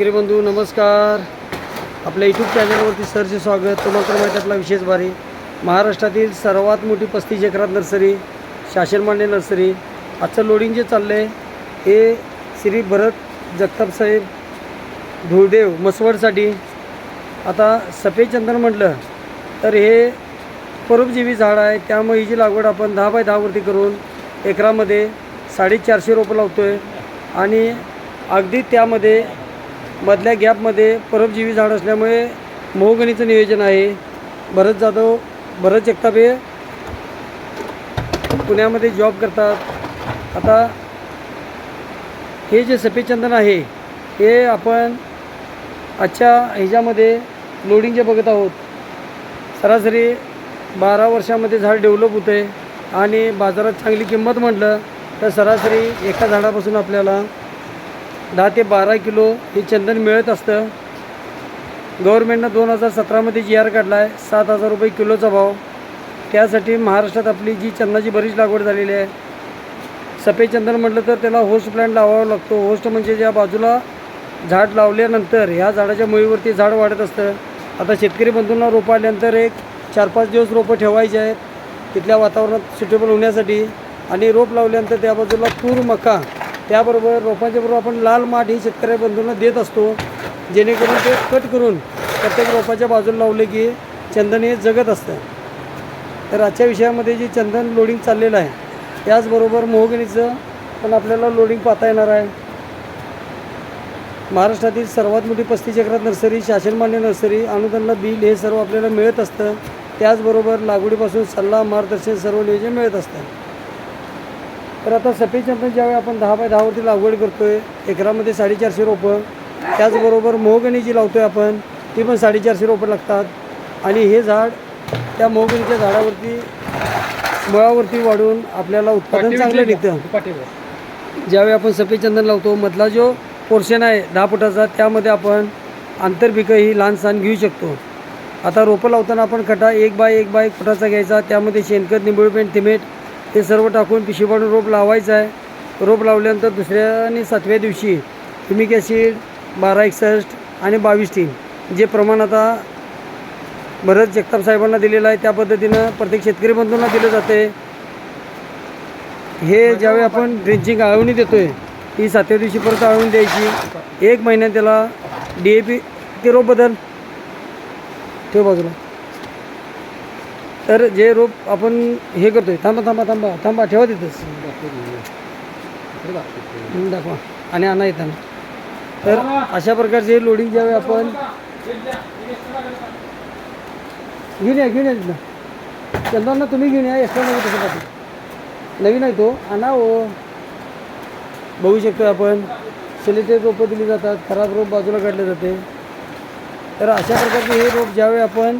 शेतकरी बंधू नमस्कार. आपल्या यूट्यूब चॅनलवरती सरचे स्वागत. तुम्हाला तर माहिती आपला विशेष बारी. महाराष्ट्रातील सर्वात मोठी पस्तीस एकरात नर्सरी शासनमान्य नर्सरी. आजचं लोडिंग जे चाललं आहे हे श्री भरत जगताप साहेब धुळदेव मसवडसाठी. आता सफेद चंदन म्हटलं तर हे परोपजीवी झाड आहे. त्यामुळे हिची लागवड आपण दहा बाय दहावरती करून एकरामध्ये साडेचारशे रोपं लावतो आहे आणि अगदी त्यामध्ये मधल्या गॅपमध्ये परोपजीवी झाड असल्यामुळे मोहगणीचं नियोजन आहे. भरत जाधव भरत जगतापे पुण्यामध्ये जॉब करतात. आता हे जे सफेदचंदन आहे हे आपण आजच्या ह्याच्यामध्ये लोडिंग जे बघत आहोत सरासरी बारा वर्षामध्ये झाड डेव्हलप होतं आहे आणि बाजारात चांगली किंमत म्हटलं तर सरासरी एका झाडापासून आपल्याला दहा ते बारा किलो हे चंदन मिळत असतं. गव्हर्मेंटनं दोन हजार सतरामध्ये जी आर काढला आहे सात हजार रुपये किलोचा भाव. त्यासाठी महाराष्ट्रात आपली जी चंदनाची बरीच लागवड झालेली आहे. सफेद चंदन म्हटलं तर त्याला होस्ट प्लॅन्ट लावावा लागतो. होस्ट म्हणजे ज्या बाजूला झाड लावल्यानंतर ह्या झाडाच्या मुळीवरती झाड वाढत असतं. आता शेतकरी बंधूंना रोपं आल्यानंतर एक चार पाच दिवस रोपं ठेवायचे आहेत. तिथल्या वातावरणात सुटेबल होण्यासाठी आणि रोप लावल्यानंतर त्या बाजूला तूर मका त्याबरोबर रोपांच्या बरोबर आपण लाल माठ ही शेतकऱ्या बंधूंना देत असतो. जेणेकरून ते कट करून प्रत्येक रोपाच्या बाजूला लावले की चंदन हे जगत असतं. तर आजच्या विषयामध्ये जे चंदन लोडिंग चाललेलं आहे त्याचबरोबर मोहगणीचं पण आपल्याला लोडिंग पाहता येणार आहे. महाराष्ट्रातील सर्वात मोठी पस्तीस चक्रात नर्सरी शासनमान्य नर्सरी अनुदानला बिल हे सर्व आपल्याला मिळत असतं. त्याचबरोबर लागवडीपासून सल्ला मार्गदर्शन सर्व नियोजन मिळत असतं. तर आता सफेद चंदन ज्यावेळी आपण दहा बाय दहावरती लागवड करतो आहे एकरामध्ये साडेचारशे रोपं त्याचबरोबर मोहगणी जी लावतो आहे आपण ती पण साडेचारशे रोपं लागतात. आणि हे झाड त्या मोहगणीच्या झाडावरती मुळावरती वाढून आपल्याला उत्पादन चांगलं निघतं. ज्यावेळी आपण सफेद चंदन लावतो मधला जो पोर्शन आहे दहा फुटाचा त्यामध्ये आपण आंतरपिकं ही लहान सहान घेऊ शकतो. आता रोपं लावताना आपण खटा एक बाय एक बाय एक फुटाचा घ्यायचा त्यामध्ये शेणखत निंबोळी पेंट ते सर्व टाकून पिशवी पाडून रोप लावायचं आहे. रोप लावल्यानंतर दुसऱ्या आणि सातव्या दिवशी तुम्ही ॲसिड बारा एकसष्ट आणि बावीस तीन जे प्रमाण आता भरत जगताप साहेबांना दिलेलं आहे त्या पद्धतीनं प्रत्येक शेतकरी बंधूंना दिलं जाते. हे ज्यावेळी आपण ड्रिंचिंग आळवणी आहे ती सातव्या दिवशी परत आळवणी द्यायची. एक महिन्यात त्याला डी ए पी ते रोप बदल. ठेव बाजूला. तर जे रोप आपण हे करतोय थांबा थांबा थांबा थांबा ठेवा तिथंच. दाखवा. आणि आणा येताना तर अशा प्रकारचे लोडिंग ज्यावेळी आपण घेऊन या घेऊन या तिथं. चंदनना तुम्ही घेऊन या एक्स्ट्रा नको तसं पाठी नवीन आहे तो. आणा ओ बघू शकतो आपण. सिलेटेड रोपं दिली जातात खराब रोप बाजूला काढले जाते. तर अशा प्रकारचे हे रोप ज्यावेळी आपण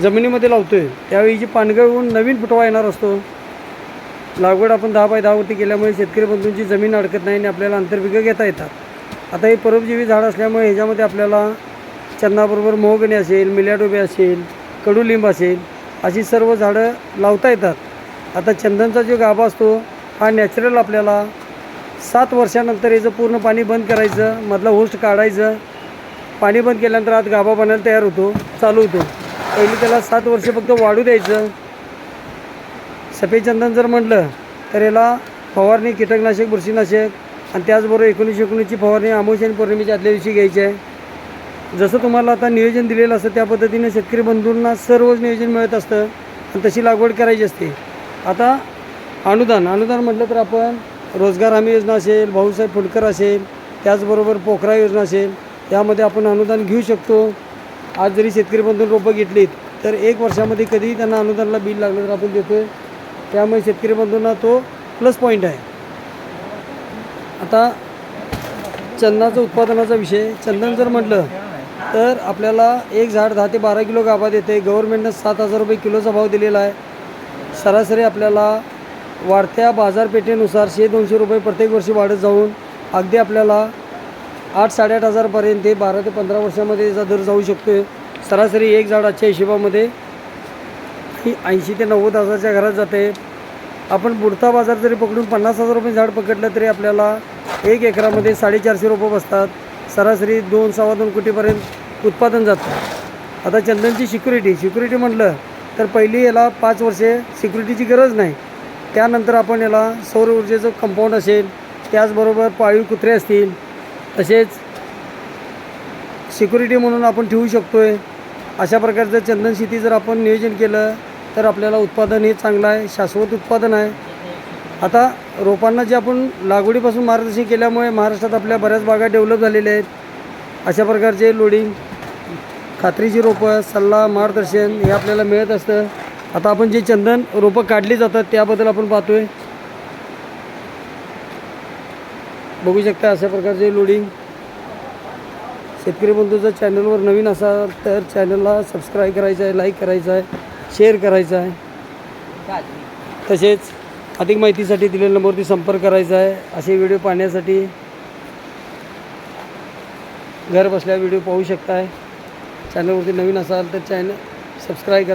जमिनीमध्ये लावतो आहे त्यावेळी जी पानगळ होऊन नवीन फुटवा येणार असतो लागवड आपण दहा बाय दहावरती केल्यामुळे शेतकरी बंधूंची जमीन अडकत नाही आणि आपल्याला आंतरपिकं घेता येतात. आता हे परोपजीवी झाड असल्यामुळे ह्याच्यामध्ये आपल्याला चंदाबरोबर मोहगणी असेल मिल्याडोबे असेल कडुलिंब असेल अशी सर्व झाडं लावता येतात. आता चंदनचा जो गाभा असतो हा नॅचरल आपल्याला सात वर्षानंतर याचं पूर्ण पाणी बंद करायचं मधला होस्ट काढायचं पाणी बंद केल्यानंतर आत गाभा बनायला तयार होतो चालू होतो. पहिले त्याला सात वर्ष फक्त वाढू द्यायचं. सफेद चंदन जर म्हटलं तर याला फवारणी कीटकनाशक बुरशीनाशक आणि त्याचबरोबर एकोणीसशे एकोणीसची फवारणी आमोश आणि पौर्णिमेच्या आदल्या दिवशी घ्यायची आहे. जसं तुम्हाला आता नियोजन दिलेलं असतं त्या पद्धतीने शेतकरी बंधूंना सर्वच नियोजन मिळत असतं आणि तशी लागवड करायची असते. आता अनुदान अनुदान म्हटलं तर आपण रोजगार हमी योजना असेल भाऊसाहेब फुडकर असेल त्याचबरोबर पोखरा योजना असेल त्यामध्ये आपण अनुदान घेऊ शकतो. आज जरी शेतकरी बंधून रोपं घेतलीत तर एक वर्षामध्ये कधीही त्यांना अनुदानाला बिल लागलं तर आपण देतो आहे त्यामुळे शेतकरी बंधूंना तो प्लस पॉईंट आहे. आता चंदनाचं उत्पादनाचा विषय. चंदन जर म्हटलं तर आपल्याला एक झाड दहा ते बारा किलो गाभा देते गव्हर्नमेंटनं सात हजार रुपये किलोचा भाव दिलेला आहे. सरासरी आपल्याला वाढत्या बाजारपेठेनुसार शे दोनशे रुपये प्रत्येक वर्षी वाढत जाऊन अगदी आपल्याला आठ साडेआठ हजारपर्यंत ते बारा ते पंधरा वर्षामध्ये याचा दर जाऊ शकतो सरासरी एक झाड आजच्या हिशोबामध्ये ऐंशी ते नव्वद हजारच्या घरात जाते. आपण बुडता बाजार जरी पकडून पन्नास हजार रुपये झाड पकडलं तरी आपल्याला एक एकरामध्ये साडेचारशे रुपये बसतात. सरासरी दोन सव्वा दोन कोटीपर्यंत उत्पादन जातं. आता चंदनची सिक्युरिटी सिक्युरिटी म्हटलं तर पहिली याला पाच वर्षे सिक्युरिटीची गरज नाही. त्यानंतर आपण याला सौर ऊर्जेचं कंपाऊंड असेल त्याचबरोबर पाळीव कुत्रे असतील तसेच सिक्युरिटी म्हणून आपण ठेवू शकतो आहे अशा प्रकारचं चंदन शेती जर आपण नियोजन केलं तर आपल्याला उत्पादन हे चांगलं आहे शाश्वत उत्पादन आहे. आता रोपांना जे आपण लागवडीपासून मार्गदर्शन केल्यामुळे महाराष्ट्रात आपल्या बऱ्याच बागा डेव्हलप झालेल्या आहेत. अशा प्रकारचे लोडिंग खात्रीची रोपं सल्ला मार्गदर्शन हे आपल्याला मिळत असतं. आता आपण जे चंदन रोपं काढली जातात त्याबद्दल आपण पाहतो आहे बघू शकता अशा प्रकारचे लोडिंग शेतकरी बंधूचं चॅनलवर नवीन असाल तर चॅनलला सबस्क्राईब करायचं आहे लाईक करायचं आहे शेअर करायचं आहे. तसेच अधिक माहितीसाठी दिलेल्या नंबरवरती संपर्क करायचा आहे. असे व्हिडिओ पाहण्यासाठी घर बसल्या व्हिडिओ पाहू शकताय. चॅनलवरती नवीन असाल तर चॅनल सबस्क्राईब करा.